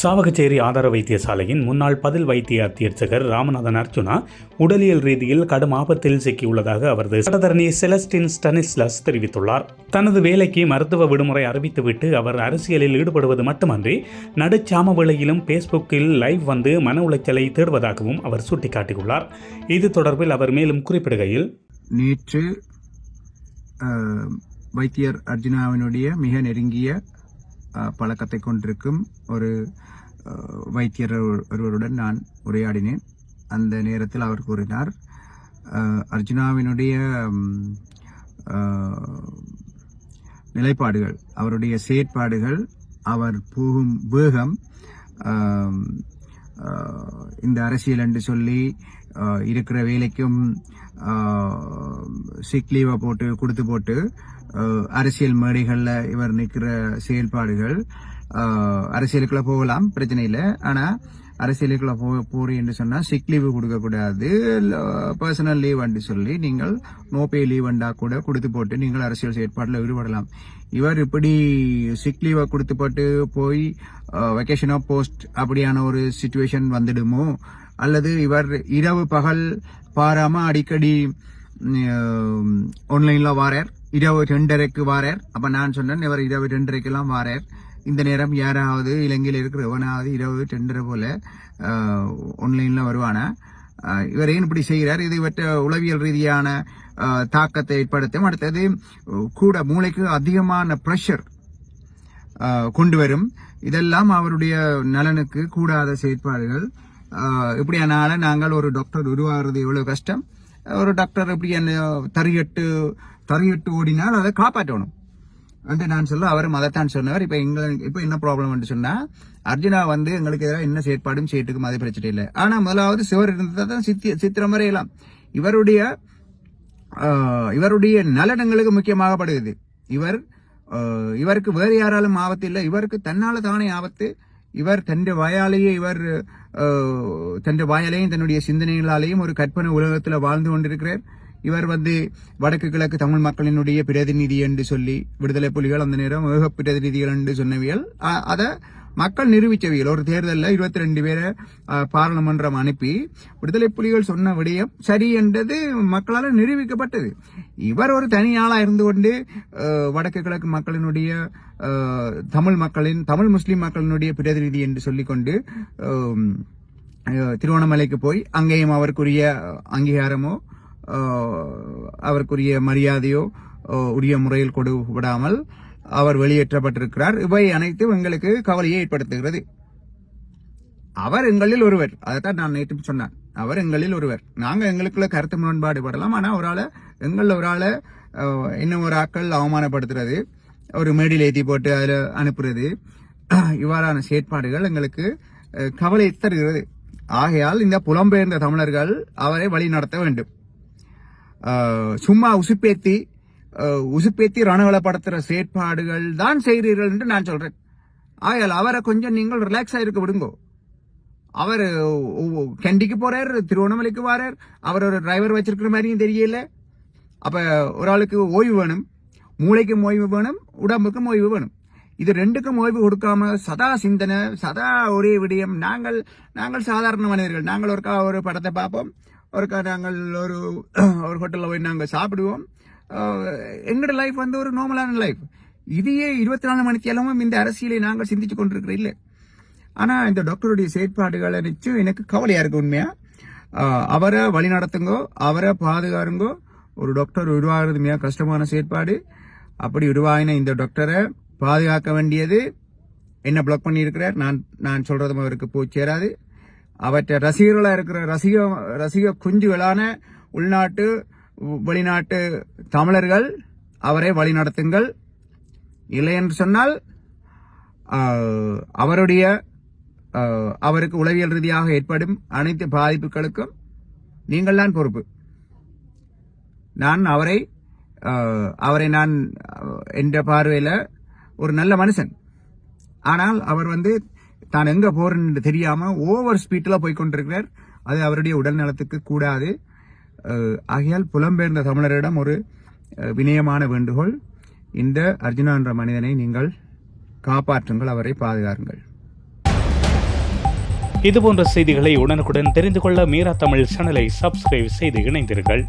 சாவகச்சேரி ஆதார வைத்தியசாலையின் முன்னாள் பதில் வைத்திய அத்தியட்சகர் ராமநாதன் அர்ஜுனா உடலியல் ரீதியில் கடும் ஆபத்தில் சிக்கியுள்ளதாக அவரது சட்டத்தரணி செலஸ்டின் ஸ்டனிஸ்லஸ் தெரிவித்துள்ளார். தனது வேலைக்கு மருத்துவ விடுமுறை அறிவித்துவிட்டு அவர் அரசியலில் ஈடுபடுவது மட்டுமன்றி நடுச்சாம வேளையிலும் பேஸ்புக்கில் லைவ் வந்து மன உளைச்சலை தேடுவதாகவும் அவர் சுட்டிக்காட்டியுள்ளார். இது தொடர்பில் அவர் மேலும் குறிப்பிடுகையில் நேற்று வைத்தியர் அர்ஜுனாவினுடைய மிக நெருங்கிய பழக்கத்தை கொண்டிருக்கும் ஒரு வைத்தியர் ஒருவருடன் நான் உரையாடினேன். அந்த நேரத்தில் அவர் கூறினார் அர்ஜுனாவினுடைய நிலைப்பாடுகள் அவருடைய செயற்பாடுகள் அவர் போகும் வேகம் இந்த அரசியல் என்று சொல்லி இருக்கிற வேலைக்கும் சிக் லீவை போட்டு கொடுத்து போட்டு அரசியல் மேடைகளில் இவர் நிற்கிற செயல்பாடுகள் அரசியலுக்குள்ள போகலாம் பிரச்சனை இல்லை. ஆனால் அரசியலுக்குள்ள போ போறீ என்று சொன்னால் சிக் லீவு கொடுக்கக்கூடாது பர்சனல் லீவ் என்று சொல்லி நீங்கள் நோபே லீவ் அண்டா கூட கொடுத்து போட்டு நீங்கள் அரசியல் செயற்பாட்டில் ஈடுபடலாம். இவர் இப்படி சிக் லீவை கொடுத்து போட்டு போய் வெக்கேஷன் ஆஃப் போஸ்ட் அப்படியான ஒரு சுச்சுவேஷன் வந்துடுமோ? அல்லது இவர் இரவு பகல் பாராம அடிக்கடி ஆன்லைன்ல வாரார்? இரவு ரெண்டரைக்கு வாரார். அப்ப நான் சொன்னேன் இவர் இரவு ரெண்டரைக்கெல்லாம் வாரார். இந்த நேரம் யாராவது இலங்கையில் இருக்கிற எவனாவது இரவு ரெண்டரை போல ஆன்லைன்ல வருவானா? இவர் ஏன் இப்படி செய்கிறார்? இது இவற்ற உளவியல் ரீதியான தாக்கத்தை ஏற்படுத்தும். அடுத்தது கூட மூளைக்கு அதிகமான ப்ரெஷர் கொண்டு வரும். இதெல்லாம் அவருடைய நலனுக்கு கூடாத செயற்பாடுகள். இப்படியானால நாங்கள் ஒரு டாக்டர் உருவாகிறது எவ்வளவு கஷ்டம்? ஒரு டாக்டர் இப்படி என்ன தறியட்டு தறியட்டு ஓடினால் அதை காப்பாற்றணும். என்று நான் சொல்ல அவரும் அதைத்தான் சொன்னவர். இப்போ எங்களுக்கு இப்போ என்ன ப்ராப்ளம் சொன்னால் அர்ஜுனா வந்து எங்களுக்கு எதிராக என்ன செயற்பாடும் செய்யட்டுக்கும் அது பிரச்சனை இல்லை. ஆனால் முதலாவது சிவர் இருந்தால் தான் சித்தி சித்திரம் வரையலாம். இவருடைய இவருடைய நலனங்களுக்கு முக்கியமாகப்படுகிறது இவர் இவருக்கு வேறு யாராலும் ஆபத்து இல்லை. இவருக்கு தன்னால் தானே ஆபத்து. இவர் തന്റെ വായാലയെ இவர் தன்னுடைய வாயாலையும் தன்னுடைய சிந்தனைகளாலேயும் ஒரு கற்பனை உலகத்தில் வாழ்ந்து கொண்டிருக்கிறார். இவர் வந்து வடக்கு கிழக்கு தமிழ் மக்களினுடைய பிரதிநிதி என்று சொல்லி விடுதலை புலிகள் அந்த நேரம் ஏக பிரதிநிதிகள் என்று சொன்னவியல். அதை மக்கள் நிரூபிச்சவியல் ஒரு தேர்தலில் இருபத்தி ரெண்டு பேரை பாராளுமன்றம் அனுப்பி விடுதலை புலிகள் சொன்ன விடயம் சரி என்றது மக்களால் நிரூபிக்கப்பட்டது. இவர் ஒரு தனி ஆளாக இருந்து கொண்டு வடக்கு கிழக்கு மக்களினுடைய தமிழ் மக்களின் தமிழ் முஸ்லீம் மக்களினுடைய பிரதிநிதி என்று சொல்லிக்கொண்டு திருவண்ணாமலைக்கு போய் அங்கேயும் அவருக்குரிய அங்கீகாரமோ அவருக்குரிய மரியாதையோ உரிய முறையில் கொடு விடாமல் அவர் வெளியேற்றப்பட்டிருக்கிறார். இவை அனைத்தும் எங்களுக்கு கவலையை ஏற்படுத்துகிறது. அவர் எங்களில் ஒருவர். அதைத்தான் நான் நேற்று சொன்னேன் அவர் எங்களில் ஒருவர். நாங்கள் எங்களுக்குள்ள கருத்து முரண்பாடு படலாம். ஆனால் ஒரு ஆளை எங்களில் ஒரு ஆளை இன்னும் ஒரு ஆக்கள் அவமானப்படுத்துறது ஒரு மேடியில் ஏற்றி போட்டு அதில் அனுப்புறது இவ்வாறான செயற்பாடுகள் எங்களுக்கு கவலை தருகிறது. ஆகையால் இந்த புலம்பெயர்ந்த தமிழர்கள் அவரை வழி நடத்த வேண்டும் சும்மா உசுப்பேத்தி உசுப்பேத்தி ரணவளப்படுத்துகிற செயற்பாடுகள் தான் செய்கிறீர்கள் என்று நான் சொல்கிறேன் ஆயால் அவரை கொஞ்சம் நீங்கள் ரிலாக்ஸ் ஆகிருக்க விடுங்கோ. அவர் கண்டிக்கு போறார் திருவண்ணாமலைக்கு வாரார். அவர் ஒரு டிரைவர் வச்சிருக்கிற மாதிரியும் தெரியல. அப்போ ஒரு ஆளுக்கு ஓய்வு வேணும் மூளைக்கும் ஓய்வு வேணும் உடம்புக்கும் ஓய்வு வேணும். இது ரெண்டுக்கும் ஓய்வு கொடுக்காம சதா சிந்தனை சதா ஒரே விடயம். நாங்கள் நாங்கள் சாதாரண மனிதர்கள். நாங்கள் ஒருக்கா ஒரு படத்தை பார்ப்போம் ஒருக்கா நாங்கள் ஒரு ஒரு ஹோட்டலில் போய் நாங்கள் சாப்பிடுவோம். எங்களோட லைஃப் வந்து ஒரு நார்மலான லைஃப் இதையே இருபத்தி நாலு மணிக்கெல்லாமும் இந்த அரசியலை நாங்கள் சிந்திச்சு கொண்டிருக்கிறோம் இல்லை. ஆனால் இந்த டாக்டருடைய செயற்பாடுகளை நினச்சும் எனக்கு கவலையாக இருக்குது உண்மையாக அவரை வழி நடத்துங்கோ அவரை பாதுகாருங்கோ ஒரு டாக்டர் உருவாகிறது மிக கஷ்டமான செயற்பாடு. அப்படி உருவாகின இந்த டாக்டரை பாதுகாக்க வேண்டியது என்ன பிளாக் பண்ணியிருக்கிறார்? நான் நான் சொல்கிறதும் அவருக்கு போய் சேராது. அவற்றை ரசிகர்களாக இருக்கிற ரசிக ரசிக குஞ்சுகளான உள்நாட்டு வெளிநாட்டு தமிழர்கள் அவரை வழிநடத்துங்கள். இல்லை என்று சொன்னால் அவருடைய அவருக்கு உளவியல் ரீதியாக ஏற்படும் அனைத்து பாதிப்புகளுக்கும் நீங்கள் தான் பொறுப்பு. நான் அவரை அவரை நான் என்ற பார்வையில் ஒரு நல்ல மனுஷன். ஆனால் அவர் வந்து தான் எங்கே போறேன்னு தெரியாமல் ஓவர் ஸ்பீட்டில் போய் கொண்டிருக்கிறார். அது அவருடைய உடல் நலத்துக்கு கூடாது. ஆகையால் புலம்பெயர்ந்த தமிழரிடம் ஒரு வினயமான வேண்டுகோள். இந்த அர்ஜுனா என்ற மனிதனை நீங்கள் காப்பாற்றுங்கள் அவரை பாதுகாருங்கள். இதுபோன்ற செய்திகளை உடனுக்குடன் தெரிந்து கொள்ள மீரா தமிழ் சேனலை சப்ஸ்கிரைப் செய்து இணைந்தீர்கள்